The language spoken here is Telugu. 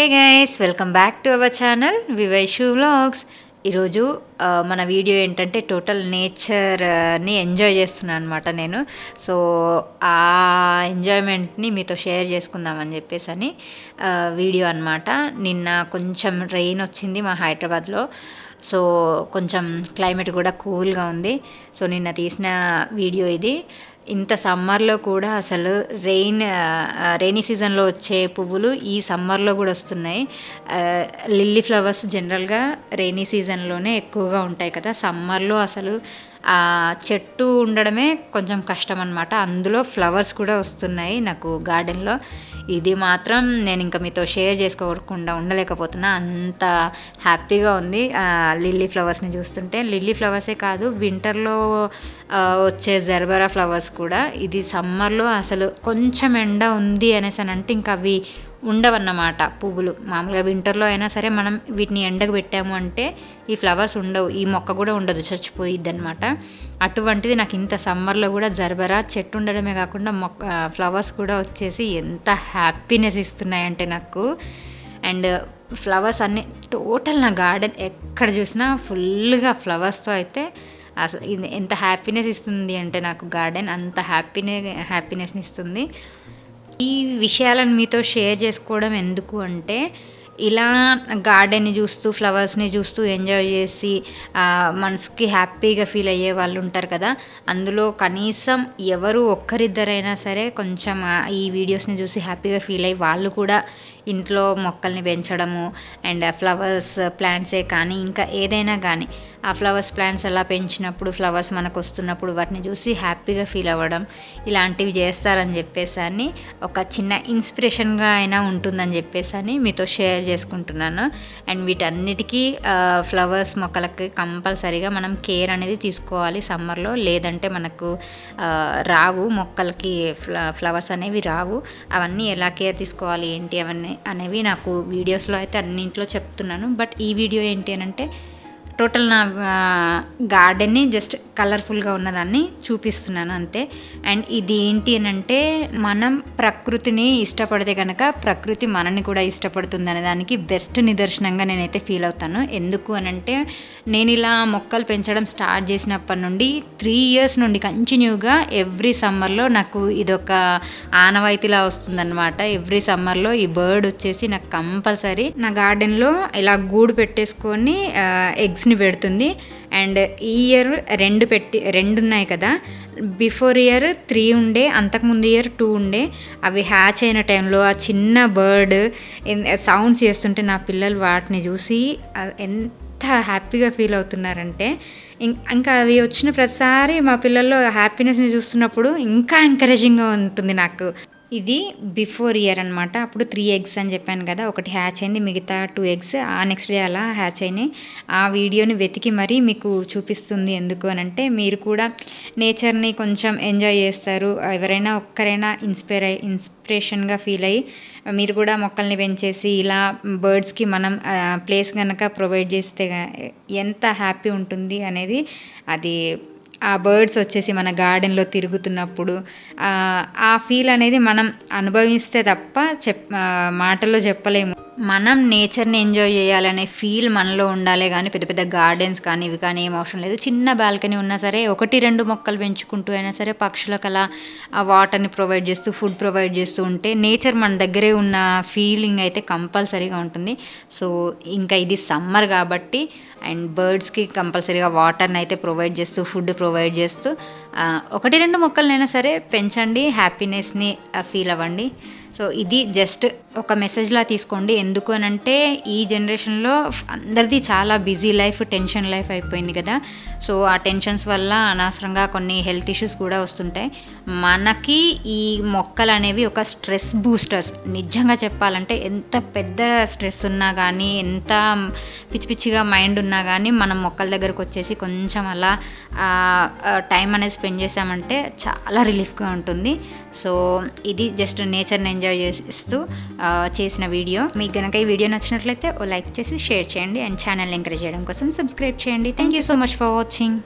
Hey guys welcome back to our channel Vivaishu vlogs ఈరోజు మన వీడియో ఏంటంటే టోటల్ నేచర్ని ఎంజాయ్ చేస్తున్నాను అనమాట నేను. సో ఆ ఎంజాయ్మెంట్ని మీతో షేర్ చేసుకుందామని చెప్పేసి అని వీడియో అనమాట నిన్న కొంచెం రెయిన్ వచ్చింది మా హైదరాబాద్లో. సో కొంచెం క్లైమేట్ కూడా కూల్గా ఉంది. సో నిన్న తీసిన వీడియో ఇది. ఇంత సమ్మర్లో కూడా అసలు రెయిన్ రెయినీ సీజన్లో వచ్చే పువ్వులు ఈ సమ్మర్లో కూడా వస్తున్నాయి. లిల్లీ ఫ్లవర్స్ జనరల్గా రెయినీ సీజన్లోనే ఎక్కువగా ఉంటాయి కదా. సమ్మర్లో అసలు ఆ చెట్టు ఉండడమే కొంచెం కష్టం అనమాట అందులో ఫ్లవర్స్ కూడా వస్తున్నాయి నాకు గార్డెన్లో. ఇది మాత్రం నేను ఇంకా మీతో షేర్ చేసుకోకుండా ఉండలేకపోతున్నా. అంత హ్యాపీగా ఉంది లిల్లీ ఫ్లవర్స్ని చూస్తుంటే. లిల్లీ ఫ్లవర్సే కాదు వింటర్లో వచ్చే జర్బరా ఫ్లవర్స్ కూడా. ఇది సమ్మర్లో అసలు కొంచెం ఎండ ఉంది అనేసి అని అంటే ఇంకా అవి ఉండవన్నమాట పువ్వులు. మామూలుగా వింటర్లో అయినా సరే మనం వీటిని ఎండకు పెట్టాము అంటే ఈ ఫ్లవర్స్ ఉండవు. ఈ మొక్క కూడా ఉండదు. చచ్చిపోయిద్ది అనమాట అటువంటిది నాకు ఇంత సమ్మర్లో కూడా జరబరా. చెట్టు ఉండడమే కాకుండా మొక్క ఫ్లవర్స్ కూడా వచ్చేసి ఎంత హ్యాపీనెస్ ఇస్తున్నాయంటే నాకు. అండ్ ఫ్లవర్స్ అన్ని టోటల్ నా గార్డెన్ ఎక్కడ చూసినా ఫుల్గా ఫ్లవర్స్తో అయితే అసలు ఇది ఎంత హ్యాపీనెస్ ఇస్తుంది అంటే నాకు గార్డెన్ అంత హ్యాపీనే హ్యాపీనెస్ని ఇస్తుంది. ఈ విషయాలను మీతో షేర్ చేసుకోవడం ఎందుకు అంటే ఇలా గార్డెన్ని చూస్తూ ఫ్లవర్స్ని చూస్తూ ఎంజాయ్ చేసి మనసుకి హ్యాపీగా ఫీల్ అయ్యే వాళ్ళు ఉంటారు కదా. అందులో కనీసం ఎవరు ఒక్కరిద్దరైనా సరే కొంచెం ఈ వీడియోస్ని చూసి హ్యాపీగా ఫీల్ అయ్యి వాళ్ళు కూడా ఇంట్లో మొక్కల్ని పెంచడము అండ్ ఫ్లవర్స్ ప్లాంట్సే కానీ ఇంకా ఏదైనా కానీ ఆ ఫ్లవర్స్ ప్లాంట్స్ అలా పెంచినప్పుడు ఫ్లవర్స్ మనకు వస్తున్నప్పుడు వాటిని చూసి హ్యాపీగా ఫీల్ అవ్వడం ఇలాంటివి చేస్తారని చెప్పేసి అని ఒక చిన్న ఇన్స్పిరేషన్గా అయినా ఉంటుందని చెప్పేసి అని మీతో షేర్ చేసుకుంటున్నాను. అండ్ వీటన్నిటికీ ఫ్లవర్స్ మొక్కలకి కంపల్సరీగా మనం కేర్ అనేది తీసుకోవాలి సమ్మర్లో. లేదంటే మనకు రావు మొక్కలకి ఫ్ల ఫ్లవర్స్ అనేవి రావు. అవన్నీ ఎలా కేర్ తీసుకోవాలి ఏంటి అవన్నీ అనేవి నాకు వీడియోస్లో అయితే అన్నింట్లో చెప్తున్నాను. బట్ ఈ వీడియో ఏంటి అని అంటే టోటల్ నా గార్డెన్ని జస్ట్ కలర్ఫుల్గా ఉన్నదాన్ని చూపిస్తున్నాను అంతే. అండ్ ఇది ఏంటి అని అంటే మనం ప్రకృతిని ఇష్టపడితే కనుక ప్రకృతి మనని కూడా ఇష్టపడుతుంది అనే దానికి బెస్ట్ నిదర్శనంగా నేనైతే ఫీల్ అవుతాను. ఎందుకు అని అంటే నేను ఇలా మొక్కలు పెంచడం స్టార్ట్ చేసినప్పటి నుండి త్రీ ఇయర్స్ నుండి కంటిన్యూగా ఎవ్రీ సమ్మర్లో నాకు ఇదొక ఆనవాయితీలా వస్తుందన్నమాట. ఎవ్రీ సమ్మర్లో ఈ బర్డ్ వచ్చేసి నాకు కంపల్సరీ నా గార్డెన్లో ఇలా గూడు పెట్టేసుకొని బుక్స్ని పెడుతుంది. అండ్ ఈ ఇయర్ రెండు పెట్టి రెండు ఉన్నాయి కదా. బిఫోర్ ఇయర్ త్రీ ఉండే అంతకుముందు ఇయర్ టూ ఉండే. అవి హ్యాచ్ అయిన టైంలో ఆ చిన్న బర్డ్ సౌండ్స్ చేస్తుంటే నా పిల్లలు వాటిని చూసి ఎంత హ్యాపీగా ఫీల్ అవుతున్నారంటే ఇంకా అవి వచ్చిన ప్రతిసారి మా పిల్లల్లో హ్యాపీనెస్ని చూస్తున్నప్పుడు ఇంకా ఎంకరేజింగ్గా ఉంటుంది నాకు. ఇది బిఫోర్ ఇయర్ అనమాట అప్పుడు త్రీ ఎగ్స్ అని చెప్పాను కదా ఒకటి హ్యాచ్ అయింది మిగతా టూ ఎగ్స్ ఆ నెక్స్ట్ డే అలా హ్యాచ్ అయినాయి. ఆ వీడియోని వెతికి మరీ మీకు చూపిస్తుంది ఎందుకు అని అంటే మీరు కూడా నేచర్ని కొంచెం ఎంజాయ్ చేస్తారు. ఎవరైనా ఒక్కరైనా ఇన్స్పైర్ అయ్యి ఇన్స్పిరేషన్గా ఫీల్ అయ్యి మీరు కూడా మొక్కల్ని పెంచేసి ఇలా బర్డ్స్కి మనం ప్లేస్ కనుక ప్రొవైడ్ చేస్తే ఎంత హ్యాపీ ఉంటుంది అనేది అది ఆ బర్డ్స్ వచ్చేసి మన గార్డెన్లో తిరుగుతున్నప్పుడు ఆ, ఫీల్ అనేది మనం అనుభవిస్తే తప్ప చెప్ మాటల్లో చెప్పలేము. మనం నేచర్ని ఎంజాయ్ చేయాలనే ఫీల్ మనలో ఉండాలి కానీ పెద్ద పెద్ద గార్డెన్స్ కానీ ఇవి కానీ ఏం అవసరం లేదు. చిన్న బాల్కనీ ఉన్నా సరే ఒకటి రెండు మొక్కలు పెంచుకుంటూ అయినా సరే పక్షులకు అలా ఆ వాటర్ని ప్రొవైడ్ చేస్తూ ఫుడ్ ప్రొవైడ్ చేస్తూ ఉంటే నేచర్ మన దగ్గరే ఉన్న ఫీలింగ్ అయితే కంపల్సరీగా ఉంటుంది. సో ఇంకా ఇది సమ్మర్ కాబట్టి అండ్ బర్డ్స్కి కంపల్సరీగా వాటర్ని అయితే ప్రొవైడ్ చేస్తూ ఫుడ్ ప్రొవైడ్ చేస్తూ ఒకటి రెండు మొక్కలనైనా సరే పెంచండి హ్యాపీనెస్ని ఫీల్ అవ్వండి. సో ఇది జస్ట్ ఒక మెసేజ్లా తీసుకోండి. ఎందుకు అని అంటే ఈ జనరేషన్లో అందరిది చాలా బిజీ లైఫ్ టెన్షన్ లైఫ్ అయిపోయింది కదా. సో ఆ టెన్షన్స్ వల్ల అనవసరంగా కొన్ని హెల్త్ ఇష్యూస్ కూడా వస్తుంటాయి. మనకి ఈ మొక్కలు అనేవి ఒక స్ట్రెస్ బూస్టర్స్ నిజంగా చెప్పాలంటే ఎంత పెద్ద స్ట్రెస్ ఉన్నా కానీ ఎంత పిచ్చి పిచ్చిగా మైండ్ ఉన్నా కానీ మనం మొక్కల దగ్గరకు వచ్చేసి కొంచెం అలా టైం అనేది స్పెండ్ చేసామంటే చాలా రిలీఫ్గా ఉంటుంది. సో ఇది జస్ట్ నేచర్ని ఎంజాయ్ చేస్తూ చేసిన వీడియో. మీకు కనుక ఈ వీడియో నచ్చినట్లయితే ఓ లైక్ చేసి షేర్ చేయండి. అండ్ ఛానల్ ఎంకరేజ్ చేయడం కోసం సబ్స్క్రైబ్ చేయండి. Thank you so much for watching